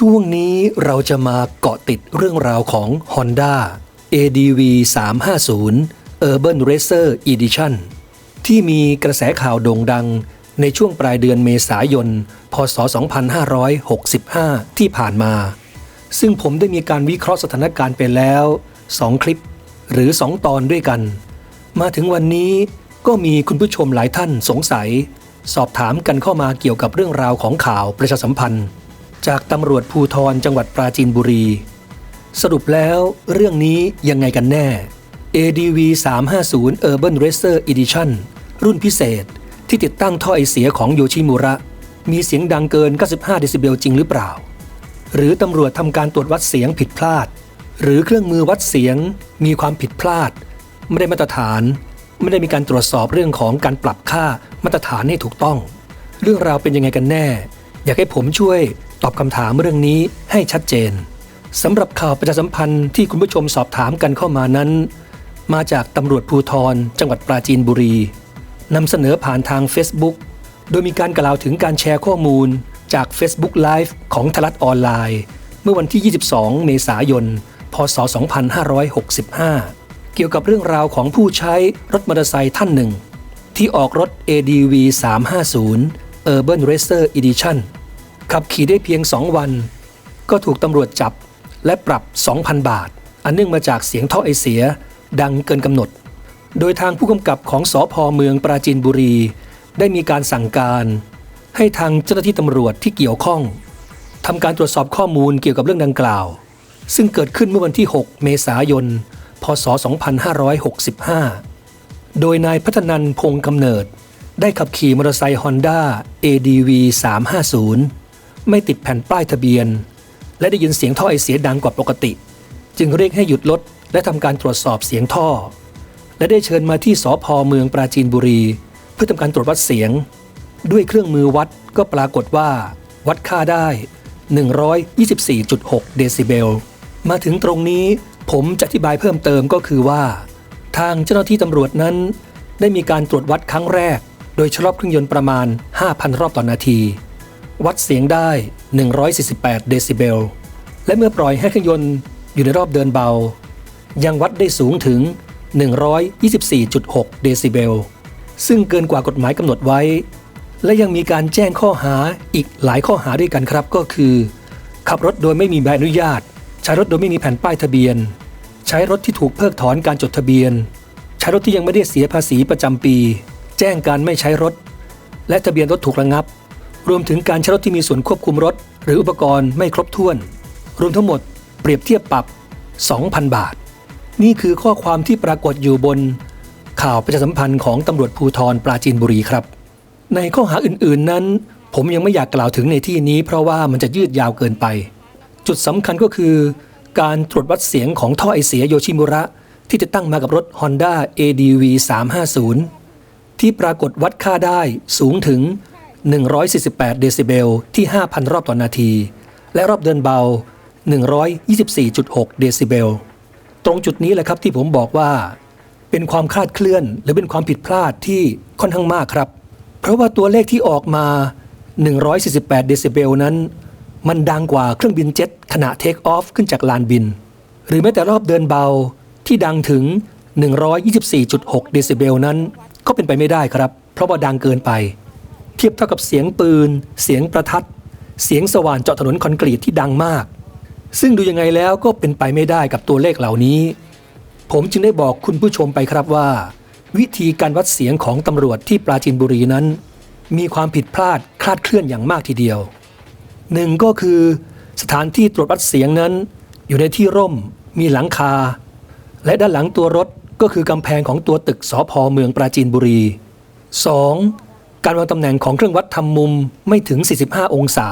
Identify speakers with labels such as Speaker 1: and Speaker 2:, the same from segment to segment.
Speaker 1: ช่วงนี้เราจะมาเกาะติดเรื่องราวของ Honda ADV 350 Urban Racer Edition ที่มีกระแสข่าวโด่งดังในช่วงปลายเดือนเมษายน พศ 2565 ที่ผ่านมา ซึ่งผมได้มีการวิเคราะห์สถานการณ์ไปแล้ว 2 คลิป หรือ 2 ตอนด้วยกัน มาถึงวันนี้ก็มีคุณผู้ชมหลายท่านสงสัย สอบถามกันเข้ามาเกี่ยวกับเรื่องราวของข่าวประชาสัมพันธ์ จากตำรวจภูทรจังหวัดปราจีนบุรี สรุปแล้วเรื่องนี้ยังไงกันแน่ ADV 350 Urban Racer Edition รุ่นพิเศษที่ติดตั้งท่อไอเสียของโยชิมุระ มีเสียงดังเกิน 95 เดซิเบลจริงหรือเปล่า หรือตำรวจทำการตรวจวัดเสียงผิดพลาด หรือเครื่องมือวัดเสียงมีความผิดพลาด ไม่ได้มาตรฐาน ไม่ได้มีการตรวจสอบเรื่องของการปรับค่ามาตรฐานให้ถูกต้อง เรื่องราวเป็นยังไงกันแน่ อยากให้ผมช่วย อบคำถามเรื่องนี้ให้ชัดเจนสำหรับข่าวประชาสัมพันธ์ที่คุณผู้ชมสอบถามกันเข้ามานั้น มาจากตำรวจภูทรจังหวัดปราจีนบุรีนำเสนอผ่านทาง Facebook โดยมีการกล่าวถึงการแชร์ข้อมูลจาก Facebook Live ของทลัดออนไลน์ เมื่อวันที่ 22 เมษายน พศ 2565 เกี่ยวกับเรื่องราวของผู้ใช้รถมอเตอร์ไซค์ท่านหนึ่ง ที่ออกรถ ADV 350 Urban Racer Edition ขับขี่ได้เพียง 2 วัน ก็ถูกตำรวจจับและปรับ 2,000 บาท อันเนื่องมาจากเสียงท่อไอเสีย ดังเกินกำหนด โดยทางผู้กำกับของสอพอเมืองปราจีนบุรี ได้มีการสั่งการ ให้ทางเจ้าหน้าที่ตำรวจที่เกี่ยวข้องทำการตรวจสอบข้อมูลเกี่ยวกับเรื่องดังกล่าว ซึ่งเกิดขึ้นเมื่อวันที่ 6 เมษายน พศ 2565 โดยนายพัฒนันพงษ์กำเนิด ได้ขับขี่มอเตอร์ไซค์ Honda ADV 350 ไม่ติดแผ่นป้ายทะเบียน และได้ยินเสียงท่อไอเสียดังกว่าปกติ จึงเรียกให้หยุดรถและทำการตรวจสอบเสียงท่อ และได้เชิญมาที่สพเมืองปราจีนบุรี เพื่อทำการตรวจวัดเสียง ด้วยเครื่องมือวัดก็ปรากฏว่า วัดค่าได้ 124.6 เดซิเบล มาถึงตรงนี้ผมจะอธิบายเพิ่มเติมก็คือว่า ทางเจ้าหน้าที่ตำรวจนั้น ได้มีการตรวจวัดครั้งแรก โดยชรอบเครื่องยนต์ประมาณ 5,000 รอบต่อนาที วัดเสียงได้ 148 เดซิเบล และเมื่อปล่อยให้เครื่องยนต์อยู่ในรอบเดินเบา ยังวัดได้สูงถึง 124.6 เดซิเบล ซึ่งเกินกว่ากฎหมายกำหนดไว้ และยังมีการแจ้งข้อหาอีกหลายข้อหาด้วยกันครับก็คือ ขับรถโดยไม่มีใบอนุญาต ใช้รถโดยไม่มีแผ่นป้ายทะเบียน ใช้รถที่ถูกเพิกถอนการจดทะเบียน ใช้รถที่ยังไม่ได้เสียภาษีประจำปี แจ้งการไม่ใช้รถ และทะเบียนรถถูกระงับ รวมถึงการใช้รถที่มีส่วนควบคุมรถ หรืออุปกรณ์ไม่ครบถ้วน รวมทั้งหมดเปรียบเทียบปรับ 2,000 บาท นี่คือข้อความที่ปรากฏอยู่บน ข่าวประชาสัมพันธ์ของตำรวจภูธรปราจีนบุรีครับ ในข้อหาอื่นๆนั้น ผมยังไม่อยากกล่าวถึงในที่นี้ เพราะว่ามันจะยืดยาวเกินไป จุดสำคัญก็คือ การตรวจวัดเสียงของท่อไอเสียโยชิมุระ ที่จะตั้งมากับรถ Honda ADV 350ที่ปรากฏวัดค่าได้สูงถึง 148 เดซิเบลที่ 5,000 รอบต่อนาที และรอบเดินเบา 124.6 เดซิเบล ตรงจุดนี้แหละครับที่ผมบอกว่า เป็นความคลาดเคลื่อน หรือเป็นความผิดพลาดที่ค่อนข้างมากครับ เพราะว่าตัวเลขที่ออกมา 148 เดซิเบลนั้น มันดังกว่าเครื่องบินเจ็ตขณะเทคออฟขึ้นจากลานบิน หรือแม้แต่รอบเดินเบาที่ดังถึง 124.6 เดซิเบลนั้น ก็เป็นไปไม่ได้ครับ เพราะว่าดังเกินไป เทียบเท่ากับเสียงปืน เสียงประทัด เสียงสว่านเจาะถนนคอนกรีตที่ดังมาก ซึ่งดูยังไงแล้วก็เป็นไปไม่ได้กับตัวเลขเหล่านี้ ผมจึงได้บอกคุณผู้ชมไปครับว่า วิธีการวัดเสียงของตำรวจที่ปราจีนบุรีนั้น มีความผิดพลาดคลาดเคลื่อนอย่างมากทีเดียวหนึ่งก็คือสถานที่ตรวจวัดเสียงนั้น อยู่ในที่ร่ม มีหลังคา และด้านหลังตัวรถก็คือกำแพงของตัวตึกสอพอเมืองปราจีนบุรี 2. การวางตำแหน่งของเครื่องวัดทำมุมไม่ถึง 45 องศา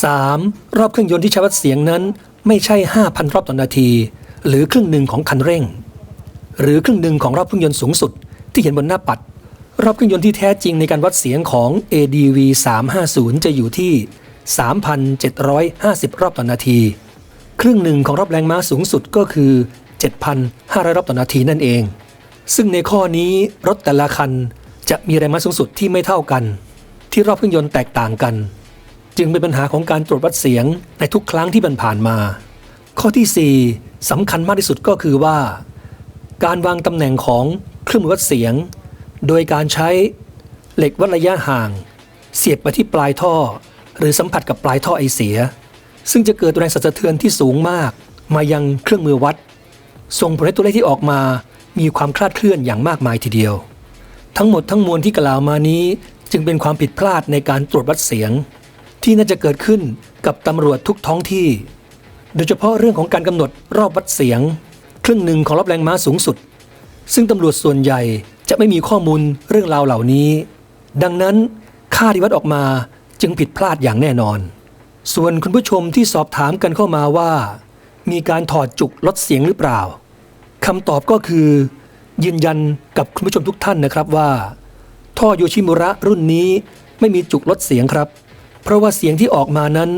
Speaker 1: 3. รอบเครื่องยนต์ที่ใช้วัดเสียงนั้น ไม่ใช่ 5,000 รอบต่อนาที หรือครึ่งหนึ่งของคันเร่ง หรือครึ่งหนึ่งของรอบเครื่องยนต์สูงสุด ที่เห็นบนหน้าปัด รอบเครื่องยนต์ที่แท้จริงในการวัดเสียงของ ADV 350 จะอยู่ที่ 3,750 รอบต่อนาที ครึ่งหนึ่งของรอบแรงม้าสูงสุดก็คือ 7,500 รอบต่อนาทีนั่นเอง ซึ่งในข้อนี้รถแต่ละคัน จะมีแรงม้าสูงสุดที่ไม่เท่ากัน ที่รอบเครื่องยนต์แตกต่างกัน จึงเป็นปัญหาของการตรวจวัดเสียงในทุกครั้งที่มันผ่านมา ข้อทีสี่4สำคัญมากที่สุดก็คือว่า การวางตำแหน่งของเครื่องมือวัดเสียง โดยการใช้เหล็กวัดระยะห่าง เสียบไปที่ปลายท่อ หรือสัมผัสกับปลายท่อไอเสีย ซึ่งจะเกิดแรงสั่นสะเทือนที่สูงมาก มายังเครื่องมือวัดส่งผลให้ตัวเลขที่ออกมามีความคลาดเคลื่อนอย่างมากมายทีเดียว ทั้งหมดทั้งมวลที่กล่าวมานี้ จึงเป็นความผิดพลาดในการตรวจวัดเสียง ที่น่าจะเกิดขึ้นกับตำรวจทุกท้องที่ โดยเฉพาะเรื่องของการกำหนดรอบวัดเสียง ครึ่งหนึ่งของรอบแรงม้าสูงสุด ซึ่งตำรวจส่วนใหญ่จะไม่มีข้อมูลเรื่องราวเหล่านี้ ดังนั้นค่าที่วัดออกมาจึงผิดพลาดอย่างแน่นอน ส่วนคุณผู้ชมที่สอบถามกันเข้ามาว่า มีการถอดจุกลดเสียงหรือเปล่าคำตอบก็คือ ยืนยันกับคุณผู้ชมทุกท่านนะครับว่า ท่อโยชิมุระรุ่นนี้ไม่มีจุกลดเสียงครับ เพราะว่าเสียงที่ออกมานั้น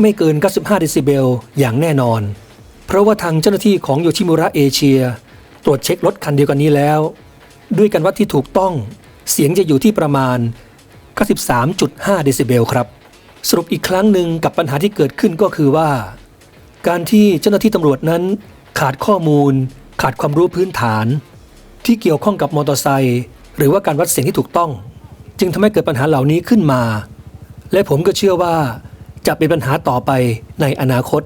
Speaker 1: ไม่เกิน 95 เดซิเบล อย่างแน่นอน เพราะว่าทางเจ้าหน้าที่ของโยชิมุระเอเชีย ตรวจเช็ครถคันเดียวกันนี้แล้ว ด้วยการวัดที่ถูกต้องเสียงจะอยู่ที่ประมาณ 93.5 เดซิเบลครับ สรุปอีกครั้งหนึ่งกับปัญหาที่เกิดขึ้นก็คือว่า การที่เจ้าหน้าที่ตำรวจนั้นขาดข้อมูล ขาดความรู้พื้นฐาน ที่เกี่ยวข้องกับมอเตอร์ไซค์หรือว่าการวัดเสียงที่ถูกต้อง จึงทำให้เกิดปัญหาเหล่านี้ขึ้นมา และผมก็เชื่อว่า จะเป็นปัญหาต่อไปในอนาคต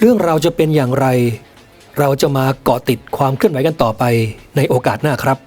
Speaker 1: เรื่องเราจะเป็นอย่างไร เราจะมาเกาะติดความเคลื่อนไหวกันต่อไปในโอกาสหน้าครับ